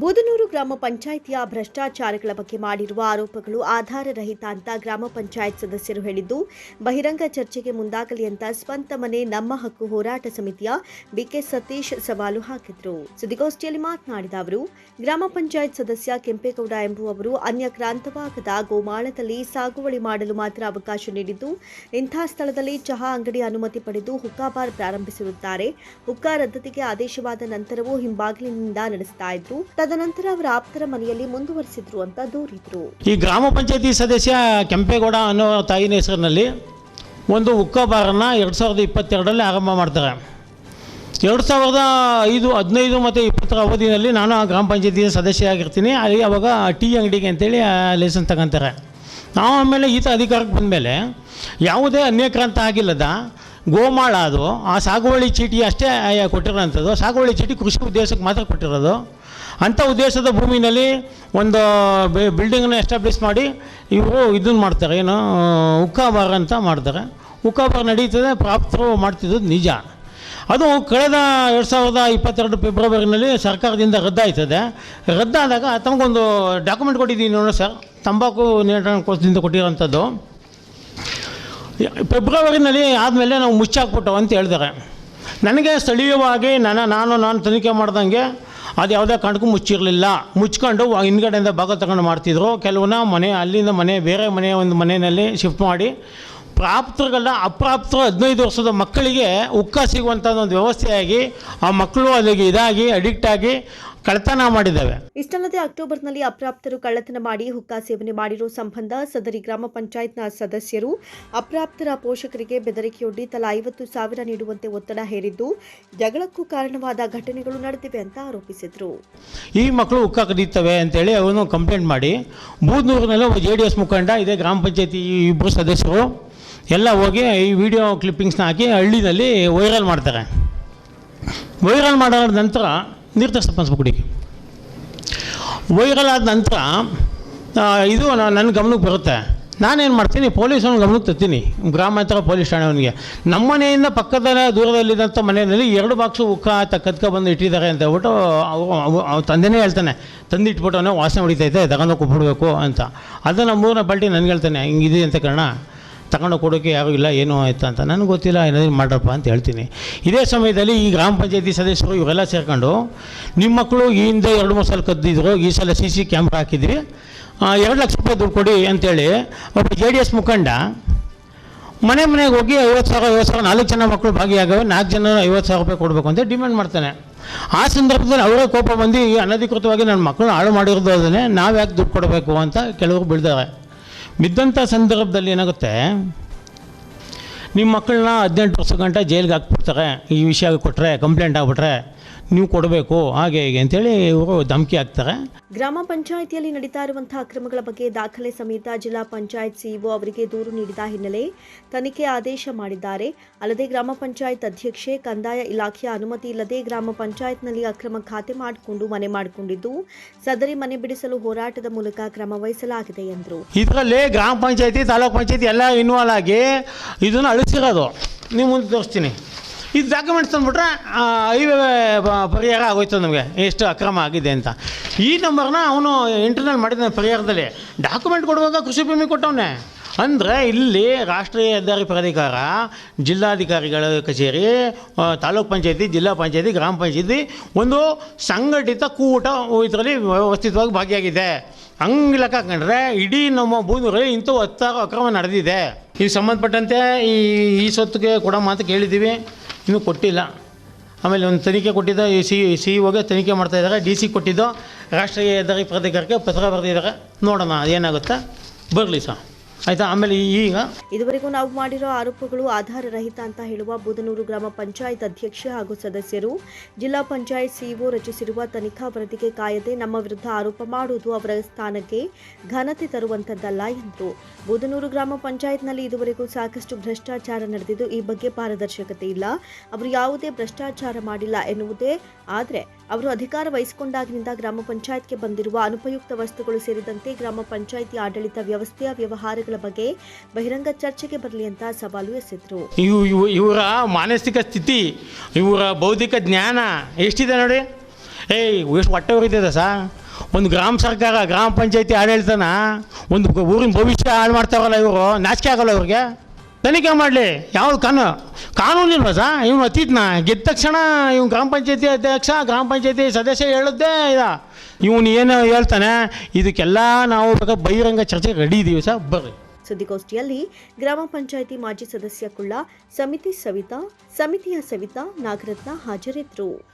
ಬೂದನೂರು ಗ್ರಾಮ ಪಂಚಾಯಿತಿಯ ಭ್ರಷ್ಟಾಚಾರಗಳ ಬಗ್ಗೆ ಮಾಡಿರುವ ಆರೋಪಗಳು ಆಧಾರರಹಿತ ಅಂತ ಗ್ರಾಮ ಪಂಚಾಯತ್ ಸದಸ್ಯರು ಹೇಳಿದ್ದು, ಬಹಿರಂಗ ಚರ್ಚೆಗೆ ಮುಂದಾಗಲಿ ಅಂತ ಸ್ವಂತ ಮನೆ, ನಮ್ಮ ಹಕ್ಕು ಹೋರಾಟ ಸಮಿತಿಯ ಬಿಕೆ ಸತೀಶ್ ಸವಾಲು ಹಾಕಿದ್ರು. ಸುದ್ದಿಗೋಷ್ಠಿಯಲ್ಲಿ ಮಾತನಾಡಿದ ಅವರು, ಗ್ರಾಮ ಪಂಚಾಯತ್ ಸದಸ್ಯ ಕೆಂಪೇಗೌಡ ಎಂಬುವವರು ಅನ್ಯ ಕ್ರಾಂತವಾಗದ ಗೋಮಾಳದಲ್ಲಿ ಸಾಗುವಳಿ ಮಾಡಲು ಮಾತ್ರ ಅವಕಾಶ ನೀಡಿದ್ದು, ಇಂಥ ಸ್ಥಳದಲ್ಲಿ ಚಹಾ ಅಂಗಡಿ ಅನುಮತಿ ಪಡೆದು ಹುಕ್ಕಾ ಬಾರ್ ಪ್ರಾರಂಭಿಸಿರುತ್ತಾರೆ. ಹುಕ್ಕಾ ರದ್ದತಿಗೆ ಆದೇಶವಾದ ನಂತರವೂ ಹಿಂಬಾಗಿಲಿನಿಂದ ನಡೆಸ್ತಾ ಇದ್ರು ತದನಂತರ ಅವರ ಆಪ್ತರ ಮನೆಯಲ್ಲಿ ಮುಂದುವರಿಸಿದ್ರು ಅಂತ ದೂರಿದ್ರು. ಈ ಗ್ರಾಮ ಪಂಚಾಯತಿ ಸದಸ್ಯ ಕೆಂಪೇಗೌಡ ಅನ್ನೋ ತಾಯಿನ ಹೆಸರಿನಲ್ಲಿ ಒಂದು ಉಕ್ಕ ಬಾರನ್ನು ಎರಡು ಸಾವಿರದ ಇಪ್ಪತ್ತೆರಡರಲ್ಲಿ ಆರಂಭ ಮಾಡ್ತಾರೆ. ಎರಡು ಸಾವಿರದ ಐದು, ಹದಿನೈದು ಮತ್ತು ಇಪ್ಪತ್ತರ ಅವಧಿಯಲ್ಲಿ ನಾನು ಆ ಗ್ರಾಮ ಪಂಚಾಯತಿಯ ಸದಸ್ಯ ಆಗಿರ್ತೀನಿ ಅಲ್ಲಿ ಅವಾಗ ಟೀ ಅಂಗಡಿಗೆ ಅಂತೇಳಿ ಲೈಸೆನ್ಸ್ ತಗೊಂತಾರೆ. ನಾವು ಆಮೇಲೆ ಈತ ಅಧಿಕಾರಕ್ಕೆ ಬಂದಮೇಲೆ ಯಾವುದೇ ಅನ್ಯಕ್ರಾಂತ ಆಗಿಲ್ಲದ ಗೋಮಾಳ ಅದು, ಆ ಸಾಗುವಳಿ ಚೀಟಿ ಅಷ್ಟೇ ಕೊಟ್ಟಿರೋಂಥದ್ದು. ಸಾಗುವಳಿ ಚೀಟಿ ಕೃಷಿ ಉದ್ದೇಶಕ್ಕೆ ಮಾತ್ರ ಕೊಟ್ಟಿರೋದು. ಅಂಥ ಉದ್ದೇಶದ ಭೂಮಿನಲ್ಲಿ ಒಂದು ಬಿಲ್ಡಿಂಗನ್ನು ಎಸ್ಟಾಬ್ಲಿಷ್ ಮಾಡಿ ಇವರು ಇದನ್ನು ಮಾಡ್ತಾರೆ, ಏನು ಉಕ್ಕಾಬಾರ್ ಅಂತ ಮಾಡ್ತಾರೆ. ಉಕ್ಕಾಬಾರ್ ನಡೀತದೆ ಪ್ರಾಪ್ತರು ಮಾಡ್ತಿದ್ದು ನಿಜ. ಅದು ಕಳೆದ ಎರಡು ಸಾವಿರದ ಇಪ್ಪತ್ತೆರಡು ಫೆಬ್ರವರಿನಲ್ಲಿ ಸರ್ಕಾರದಿಂದ ರದ್ದಾಯ್ತದೆ. ರದ್ದಾದಾಗ ತಮಗೊಂದು ಡಾಕ್ಯುಮೆಂಟ್ ಕೊಟ್ಟಿದ್ದೀನಿ ನೋಡಿ ಸರ್, ತಂಬಾಕು ನಿಯಂತ್ರಣ ಕೋಶದಿಂದ ಕೊಟ್ಟಿರೋಂಥದ್ದು. ಫೆಬ್ರವರಿನಲ್ಲಿ ಆದಮೇಲೆ ನಾವು ಮುಚ್ಚಾಕ್ಬಿಟ್ಟು ಅಂತ ಹೇಳ್ತಾರೆ. ನನಗೆ ಸ್ಥಳೀಯವಾಗಿ ನನ್ನ, ನಾನು ನಾನು ತನಿಖೆ ಮಾಡ್ದಂಗೆ ಅದು ಯಾವುದೇ ಕಾರಣಕ್ಕೂ ಮುಚ್ಚಿರಲಿಲ್ಲ. ಮುಚ್ಕೊಂಡು ಹಿಂದ್ಗಡೆಯಿಂದ ಭಾಗ ತಗೊಂಡು ಮಾಡ್ತಿದ್ರು. ಕೆಲವನ್ನ ಮನೆ, ಅಲ್ಲಿಂದ ಮನೆ, ಬೇರೆ ಮನೆ, ಒಂದು ಮನೆಯಲ್ಲಿ ಶಿಫ್ಟ್ ಮಾಡಿ ಪ್ರಾಪ್ತರಿಗೆಲ್ಲ ಅಪ್ರಾಪ್ತರು ಹದಿನೈದು ವರ್ಷದ ಮಕ್ಕಳಿಗೆ ಉಕ್ಕ ಸಿಗುವಂಥ ಒಂದು ವ್ಯವಸ್ಥೆಯಾಗಿ ಆ ಮಕ್ಕಳು ಅಲ್ಲಿಗೆ ಇದಾಗಿ ಅಡಿಕ್ಟ್ ಮಾಡಿದ್ದೇವೆ ಮಾಡಿದ್ದಾವೆ. ಇಷ್ಟಲ್ಲದೆ ಅಕ್ಟೋಬರ್ನಲ್ಲಿ ಅಪ್ರಾಪ್ತರು ಕಳ್ಳತನ ಮಾಡಿ ಹುಕ್ಕಾ ಸೇವನೆ ಮಾಡಿರೋ ಸಂಬಂಧ ಸದರಿ ಗ್ರಾಮ ಪಂಚಾಯತ್ನ ಸದಸ್ಯರು ಅಪ್ರಾಪ್ತರ ಪೋಷಕರಿಗೆ ಬೆದರಿಕೆಯೊಡ್ಡಿ ತಲಾ ಐವತ್ತು ಸಾವಿರ ನೀಡುವಂತೆ ಒತ್ತಡ ಹೇರಿದ್ದು ಜಗಳಕ್ಕೂ ಕಾರಣವಾದ ಘಟನೆಗಳು ನಡೆದಿವೆ ಅಂತ ಆರೋಪಿಸಿದ್ರು. ಈ ಮಕ್ಕಳು ಹುಕ್ಕಾ ಕದೀತವೆ ಅಂತೇಳಿ ಅವನು ಕಂಪ್ಲೇಂಟ್ ಮಾಡಿ ಬೂದ್ನೂರಿನಲ್ಲಿ ಒಬ್ಬ ಜೆ ಡಿ ಎಸ್ ಮುಖಂಡ ಇದೇ ಗ್ರಾಮ ಪಂಚಾಯತಿ ಇಬ್ಬರು ಸದಸ್ಯರು ಎಲ್ಲ ಹೋಗಿ ಈ ವಿಡಿಯೋ ಕ್ಲಿಪ್ಪಿಂಗ್ಸ್ನ ಹಾಕಿ ಹಳ್ಳಿನಲ್ಲಿ ವೈರಲ್ ಮಾಡ್ತಾರೆ. ವೈರಲ್ ಮಾಡಿದ ನಂತರ ನೀರು ತರಿಸಪ್ಪ ಕುಡಿಗೆ. ವೈರಲ್ ಆದ ನಂತರ ಇದು ನನ್ನ ಗಮನಕ್ಕೆ ಬರುತ್ತೆ. ನಾನೇನು ಮಾಡ್ತೀನಿ ಪೊಲೀಸವ್ನ ಗಮನಕ್ಕೆ ತರ್ತೀನಿ. ಗ್ರಾಮಾಂತರ ಪೊಲೀಸ್ ಠಾಣೆಯವನಿಗೆ ನಮ್ಮ ಮನೆಯಿಂದ ಪಕ್ಕದ ದೂರದಲ್ಲಿದ್ದಂಥ ಮನೆಯಲ್ಲಿ ಎರಡು ಬಾಕ್ಸು ಉಕ್ಕ ತಕ್ಕದ್ಕ ಕದ್ಕ ಬಂದು ಇಟ್ಟಿದ್ದಾರೆ ಅಂತ ಹೇಳ್ಬಿಟ್ಟು ಅವು ತಂದೆನೇ ಹೇಳ್ತಾನೆ. ತಂದಿಟ್ಬಿಟ್ಟು ಅವನು ವಾಸನೆ ಹೊಡಿತೈತೆ ತಗೊಂಡು ಕೊಟ್ಬಿಡ್ಬೇಕು ಅಂತ. ಅದನ್ನು ಮೂರನೇ ಬಲ್ಟಿ ನನಗೆ ಹೇಳ್ತಾನೆ ಹಿಂಗಿದೆ ಅಂತ ಕಾರಣ? ತಗೊಂಡು ಕೊಡೋಕೆ ಯಾರೂ ಇಲ್ಲ, ಏನೂ ಆಯ್ತು ಅಂತ. ನನಗೆ ಗೊತ್ತಿಲ್ಲ, ಏನಾದರೂ ಮಾಡ್ರಪ್ಪ ಅಂತ ಹೇಳ್ತೀನಿ. ಇದೇ ಸಮಯದಲ್ಲಿ ಈ ಗ್ರಾಮ ಪಂಚಾಯತಿ ಸದಸ್ಯರು ಇವರೆಲ್ಲ ಸೇರ್ಕೊಂಡು ನಿಮ್ಮ ಮಕ್ಕಳು ಈ ಹಿಂದೆ ಎರಡು ಮೂರು ಸಲ ಕದ್ದಿದ್ರು, ಈ ಸಲ ಸಿ ಸಿ ಕ್ಯಾಮ್ರಾ ಹಾಕಿದ್ವಿ ಎರಡು ಲಕ್ಷ ರೂಪಾಯಿ ದುಡ್ಡು ಕೊಡಿ ಅಂತೇಳಿ ಒಬ್ಬ ಜೆ ಡಿ ಎಸ್ ಮುಖಂಡ ಮನೆ ಮನೆಗೆ ಹೋಗಿ ಐವತ್ತು ಸಾವಿರ ಐವತ್ತು ಸಾವಿರ, ನಾಲ್ಕು ಜನ ಮಕ್ಕಳು ಭಾಗಿಯಾಗವೆ, ನಾಲ್ಕು ಜನ ಐವತ್ತು ಸಾವಿರ ರೂಪಾಯಿ ಕೊಡಬೇಕು ಅಂತ ಡಿಮ್ಯಾಂಡ್ ಮಾಡ್ತಾನೆ. ಆ ಸಂದರ್ಭದಲ್ಲಿ ಅವರೇ ಕೋಪ ಬಂದು ಅನಧಿಕೃತವಾಗಿ ನನ್ನ ಮಕ್ಕಳು ಹಾಳು ಮಾಡಿರೋದು ಅದನ್ನೇ ನಾವು ಯಾಕೆ ದುಡ್ಡು ಕೊಡಬೇಕು ಅಂತ ಕೆಲವರು ಬೀಳ್ತಾರೆ ಬಿದ್ದಂಥ ಸಂದರ್ಭದಲ್ಲಿ ಏನಾಗುತ್ತೆ? ನಿಮ್ಮ ಮಕ್ಕಳನ್ನ ಹದಿನೆಂಟು ವರ್ಷ ಗಂಟ ಜೈಲಿಗೆ ಹಾಕ್ಬಿಡ್ತಾರೆ. ಈ ವಿಷಯ ಕೊಟ್ಟರೆ ಕಂಪ್ಲೇಂಟ್ ಆಗ್ಬಿಟ್ರೆ. ನೀವು ಕೊಡಬೇಕು ಹಾಗೆ ಹೀಗೆ ಅಂತೇಳಿ ಇವರು ಧಮಕಿ ಹಾಕ್ತಾರೆ. ಗ್ರಾಮ ಪಂಚಾಯಿತಿಯಲ್ಲಿ ನಡೀತಾ ಇರುವಂತಹ ಅಕ್ರಮಗಳ ಬಗ್ಗೆ ದಾಖಲೆ ಸಮೇತ ಜಿಲ್ಲಾ ಪಂಚಾಯತ್ ಸಿಇಒ ಅವರಿಗೆ ದೂರು ನೀಡಿದ ಹಿನ್ನೆಲೆ ತನಿಖೆ ಆದೇಶ ಮಾಡಿದ್ದಾರೆ. ಅಲ್ಲದೆ ಗ್ರಾಮ ಪಂಚಾಯತ್ ಅಧ್ಯಕ್ಷೆ ಕಂದಾಯ ಇಲಾಖೆಯ ಅನುಮತಿ ಇಲ್ಲದೆ ಗ್ರಾಮ ಪಂಚಾಯತ್ನಲ್ಲಿ ಅಕ್ರಮ ಖಾತೆ ಮಾಡಿಕೊಂಡು ಮನೆ ಮಾಡಿಕೊಂಡಿದ್ದು ಸದರಿ ಮನೆ ಬಿಡಿಸಲು ಹೋರಾಟದ ಮೂಲಕ ಕ್ರಮ ವಹಿಸಲಾಗಿದೆ ಎಂದರು. ಇದರಲ್ಲಿ ಗ್ರಾಮ ಪಂಚಾಯತಿ ತಾಲೂಕು ಪಂಚಾಯತಿ ಎಲ್ಲ ಇನ್ವಾಲ್ವ್ ಆಗಿ ಇದನ್ನು ಅಳಿಸಿರೋದು. ನೀವು ಮುಂದೆ ತೋರಿಸ್ತೀನಿ. ಇದು ಡಾಕ್ಯುಮೆಂಟ್ಸ್ ತಂದುಬಿಟ್ರೆ ಹೈವೇ ಪರಿಹಾರ ಆಗೋಯ್ತು ನಮಗೆ. ಎಷ್ಟು ಅಕ್ರಮ ಆಗಿದೆ ಅಂತ. ಈ ನಂಬರ್ನ ಅವನು ಇಂಟರ್ನಲ್ ಮಾಡಿದ್ದಾನೆ ಪರಿಹಾರದಲ್ಲಿ. ಡಾಕ್ಯುಮೆಂಟ್ ಕೊಡುವಾಗ ಕೃಷಿ ಭೂಮಿ ಕೊಟ್ಟವನೆ. ಅಂದರೆ ಇಲ್ಲಿ ರಾಷ್ಟ್ರೀಯ ಹೆದ್ದಾರಿ ಪ್ರಾಧಿಕಾರ, ಜಿಲ್ಲಾಧಿಕಾರಿಗಳ ಕಚೇರಿ ತಾಲೂಕ್ ಪಂಚಾಯತಿ, ಜಿಲ್ಲಾ ಪಂಚಾಯತಿ, ಗ್ರಾಮ ಪಂಚಾಯತಿ ಒಂದು ಸಂಘಟಿತ ಕೂಟ ಇದರಲ್ಲಿ ವ್ಯವಸ್ಥಿತವಾಗಿ ಭಾಗಿಯಾಗಿದೆ. ಹಂಗೆ ಲೆಕ್ಕ ಹಾಕೊಂಡ್ರೆ ಇಡೀ ನಮ್ಮ ಭೂಮಿಗಳಲ್ಲಿ ಇಂಥವು ಹತ್ತಾರು ಅಕ್ರಮ ನಡೆದಿದೆ. ಇದಕ್ಕೆ ಸಂಬಂಧಪಟ್ಟಂತೆ ಈ ಈ ಸೊತ್ತಿಗೆ ಕೊಡೋ ಮಾತು ಕೇಳಿದ್ದೀವಿ. ಇನ್ನೂ ಕೊಟ್ಟಿಲ್ಲ. ಆಮೇಲೆ ಒಂದು ತನಿಖೆ ಕೊಟ್ಟಿದ್ದ ಸಿ ಸಿ ಹೋಗಿ ತನಿಖೆ ಮಾಡ್ತಾ ಇದ್ದಾರೆ. ಡಿ ಸಿ ಕೊಟ್ಟಿದ್ದು ರಾಷ್ಟ್ರೀಯ ಹೆದ್ದಾರಿ ಪ್ರಾಧಿಕಾರಕ್ಕೆ ಪತ್ರ ಬರೆದಿದ್ದಾರೆ. ನೋಡೋಣ ಏನಾಗುತ್ತೆ ಬರಲಿ ಸರ್. ಆಯಿತಾ? ಆಮೇಲೆ ಈಗ? ಇದುವರೆಗೂ ನಾವು ಮಾಡಿರೋ ಆರೋಪಗಳು ಆಧಾರರಹಿತ ಅಂತ ಹೇಳುವ ಬೂದನೂರು ಗ್ರಾಮ ಪಂಚಾಯತ್ ಅಧ್ಯಕ್ಷ ಹಾಗೂ ಸದಸ್ಯರು, ಜಿಲ್ಲಾ ಪಂಚಾಯತ್ ಸಿಇಒ ರಚಿಸಿರುವ ತನಿಖಾ ವರದಿಗೆ ಕಾಯದೆ ನಮ್ಮ ವಿರುದ್ಧ ಆರೋಪ ಮಾಡುವುದು ಅವರ ಸ್ಥಾನಕ್ಕೆ ಘನತೆ ತರುವಂತದ್ದಲ್ಲ ಎಂದರು. ಬೂದನೂರು ಗ್ರಾಮ ಪಂಚಾಯತ್ನಲ್ಲಿ ಇದುವರೆಗೂ ಸಾಕಷ್ಟು ಭ್ರಷ್ಟಾಚಾರ ನಡೆದಿದ್ದು ಈ ಬಗ್ಗೆ ಪಾರದರ್ಶಕತೆ ಇಲ್ಲ. ಅವರು ಯಾವುದೇ ಭ್ರಷ್ಟಾಚಾರ ಮಾಡಿಲ್ಲ ಎನ್ನುವುದೇ ಆದರೆ ಅವರು ಅಧಿಕಾರ ವಹಿಸಿಕೊಂಡಾಗಿನಿಂದ ಗ್ರಾಮ ಪಂಚಾಯತ್ಗೆ ಬಂದಿರುವ ಅನುಪಯುಕ್ತ ವಸ್ತುಗಳು ಸೇರಿದಂತೆ ಗ್ರಾಮ ಪಂಚಾಯಿತಿ ಆಡಳಿತ ವ್ಯವಸ್ಥೆಯ ವ್ಯವಹಾರಗಳ ಬಗ್ಗೆ ಬಹಿರಂಗ ಚರ್ಚೆಗೆ ಬರಲಿ ಅಂತ ಸವಾಲು ಎಸೆದರು. ಇವು ಇವು, ಇವರ ಮಾನಸಿಕ ಸ್ಥಿತಿ, ಇವರ ಬೌದ್ಧಿಕ ಜ್ಞಾನ ಎಷ್ಟಿದೆ ನೋಡಿ? ಏಯ್, ಎಷ್ಟು ಹೊಟ್ಟೆ ಉರಿತದೆ ಸಾ? ಒಂದು ಗ್ರಾಮ ಸರ್ಕಾರ, ಗ್ರಾಮ ಪಂಚಾಯತಿ ಆಡಳಿತನ ಒಂದು ಊರಿನ ಭವಿಷ್ಯ ಹಾಳು ಮಾಡ್ತಾರಲ್ಲ ಇವರು, ನಾಚಿಕೆ ಆಗಲ್ಲ ಇವ್ರಿಗೆ? ತನಿಖೆ ಮಾಡಲಿ. ಯಾವ್ದು ಕಾನೂನು? ಕಾನೂನಿಲ್ವ ಸಾ? ಇವನು ಅತೀತ್ನ. ಗೆದ್ದ ತಕ್ಷಣ ಇವ್ನು ಗ್ರಾಮ ಪಂಚಾಯತಿ ಅಧ್ಯಕ್ಷ, ಗ್ರಾಮ ಪಂಚಾಯತಿ ಸದಸ್ಯ ಹೇಳದ್ದೇ ಇದ. ಇವನು ಏನು ಹೇಳ್ತಾನೆ? ಇದಕ್ಕೆಲ್ಲ ನಾವು ಬಹಿರಂಗ ಚರ್ಚೆಗೆ ರೆಡಿ ಇದ್ದೀವಿ ಸರ್ ಬರ್ರಿ. ಸುದ್ದಿಗೋಷ್ಠಿಯಲ್ಲಿ ಗ್ರಾಮ ಪಂಚಾಯಿತಿ ಮಾಜಿ ಸದಸ್ಯ ಕುಳ್ಳ, ಸಮಿತಿ ಸವಿತಾ, ಸಮಿತಿಯ ಸವಿತಾ ನಾಗರತ್ನ ಹಾಜರಿದ್ದರು